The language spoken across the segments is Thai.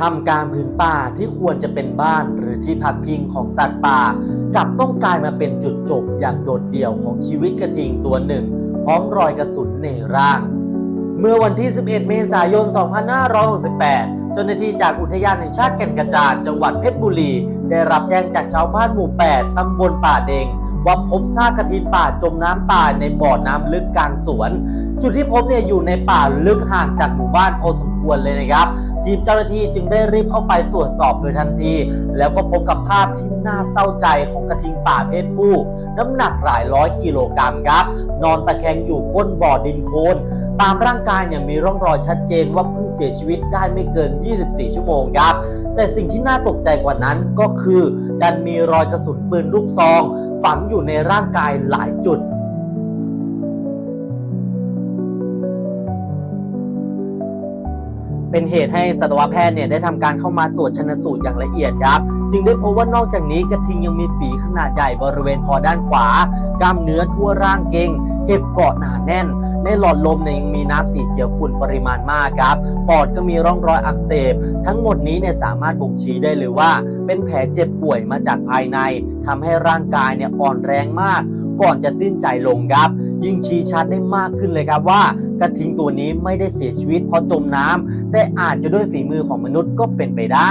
ทำกลารพื้นป่าที่ควรจะเป็นบ้านหรือที่พักพิงของสัตว์ป่ากลับต้องกลายมาเป็นจุดจบอย่างโดดเดี่ยวของชีวิตกระทิงตัวหนึ่ง พร้อมรอยกระสุนในร่าง เมื่อวันที่ 11 เมษายน 2568 เจ้าหน้าที่จากอุทยานแห่งชาติแก่นกระจานจังหวัดเพชรบุรี ได้รับแจ้งจากชาวบ้านหมู่ 8 ตำบลป่าเดงว่าพบซากกระทิงป่าจมน้ำตายในบ่อน้ำลึกกลางสวน จุดที่พบเนี่ยอยู่ในป่าลึกห่างจากหมู่บ้านพอสมควรเลยนะครับ ทีมเจ้าหน้าที่จึงได้รีบเข้าไปตรวจสอบโดยทันที แล้วก็พบกับภาพที่น่าเศร้าใจของกระทิงป่าเพศผู้ น้ำหนักหลายร้อยกิโลกรัมครับ นอนตะแคงอยู่ก้นบ่อดินโคลนตามร่างกายเนี่ยมีร่องรอยชัดเจนว่าเพิ่งเสียชีวิตได้ไม่เกิน 24 ชั่วโมงครับ แต่สิ่งที่น่าตกใจกว่านั้นก็คือ ดันมีรอยกระสุนปืนลูกซอง ฝังอยู่ในร่างกายหลายจุด เป็นเหตุให้สัตวแพทย์เนี่ยได้ทำการเข้ามาตรวจชนสูตรอย่างละเอียดครับ จึงได้พบว่านอกจากนี้กระทิงยังมีฝีขนาดใหญ่บริเวณคอด้านขวา กล้ามเนื้อทั่วร่างเก่ง เห็บเกาะหนาแน่น ในหลอดลมเนี่ยยังมีน้ำสีเขียวขุ่นปริมาณมากครับ ปอดก็มีร่องรอยอักเสบ ทั้งหมดนี้เนี่ยสามารถบ่งชี้ได้เลยว่า เป็นแผลเจ็บป่วยมาจากภายในทำให้ร่างกายเนี่ยอ่อนแรงมาก ก่อนจะสิ้นใจลงครับ ยิ่งชี้ชัดได้มากขึ้นเลยครับว่ากระทิงตัวนี้ไม่ได้เสียชีวิตเพราะจมน้ำแต่อาจจะด้วยฝีมือของมนุษย์ก็เป็นไปได้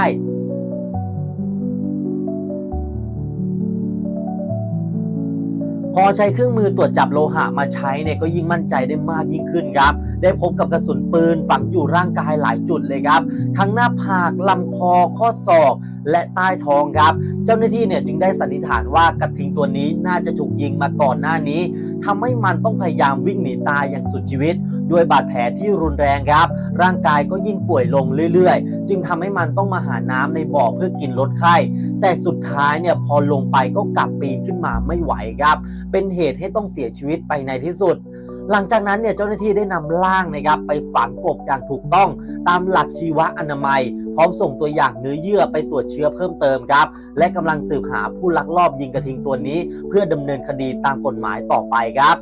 พอใช้เครื่องมือตรวจจับโลหะมาใช้เนี่ยก็ยิ่งมั่นใจได้มากยิ่งขึ้นครับ ได้พบกับกระสุนปืนฝังอยู่ร่างกายหลายจุดเลยครับ ทั้งหน้าผากลำคอข้อศอกและใต้ท้องครับ เจ้าหน้าที่เนี่ยจึงได้สันนิษฐานว่ากระทิงตัวนี้น่าจะถูกยิงมาก่อนหน้านี้ทำให้มันต้องพยายามวิ่งหนีตายอย่างสุดชีวิต ด้วยบาดแผลที่รุนแรงครับ ร่างกายก็ยิ่งป่วยลงเรื่อยๆ จึงทำให้มันต้องมาหาน้ำในบ่อเพื่อกินลดไข้ แต่สุดท้ายเนี่ยพอลงไปก็กลับปีนขึ้นมาไม่ไหวครับ เป็นเหตุให้ต้องเสียชีวิตไปในที่สุดหลังจากนั้นเนี่ยเจ้าหน้าที่ได้นำร่างนะครับไปฝังกบอย่างถูกต้องตามหลักชีวอนามัย พร้อมส่งตัวอย่างเนื้อเยื่อไปตรวจเชื้อเพิ่มเติมครับ และกำลังสืบหาผู้ลักลอบยิงกระทิงตัวนี้ เพื่อดำเนินคดีตามกฎหมายต่อไปครับ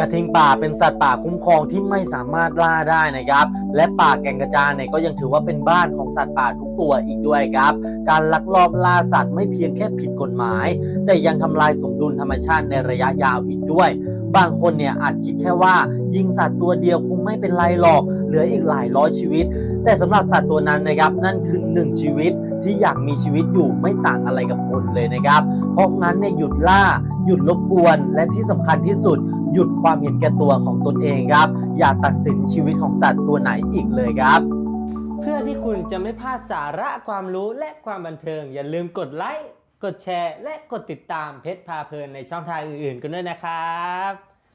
กระทิงป่าเป็นสัตว์ป่าคุ้มครองที่ไม่สามารถล่าได้นะครับ และป่าแก่งกระจานเนี่ยก็ยังถือว่าเป็นบ้านของสัตว์ป่าทุกตัวอีกด้วยครับ การลักลอบล่าสัตว์ไม่เพียงแค่ผิดกฎหมาย แต่ยังทำลายสมดุลธรรมชาติในระยะยาวอีกด้วย บางคนเนี่ยอาจคิดแค่ว่า ยิงสัตว์ตัวเดียวคงไม่เป็นไรหรอก เหลืออีกหลายร้อยชีวิต แต่สำหรับสัตว์ตัวนั้นนะครับนั่นคือหนึ่งชีวิตที่อยากมีชีวิตอยู่ไม่ต่างอะไรกับคนเลยนะครับ เพราะงั้นเนี่ยหยุดล่า หยุดรบกวน และที่สำคัญที่สุด หยุดความเห็นแก่ตัวของตนเองครับ อย่าตัดสินชีวิตของสัตว์ตัวไหนอีกเลยครับ เพื่อที่คุณจะไม่พลาดสาระความรู้และความบันเทิง อย่าลืมกดไลค์กดแชร์และกดติดตามเพชรพาเพลินในช่องทางอื่นๆกันด้วยนะครับ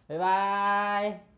บ๊ายบาย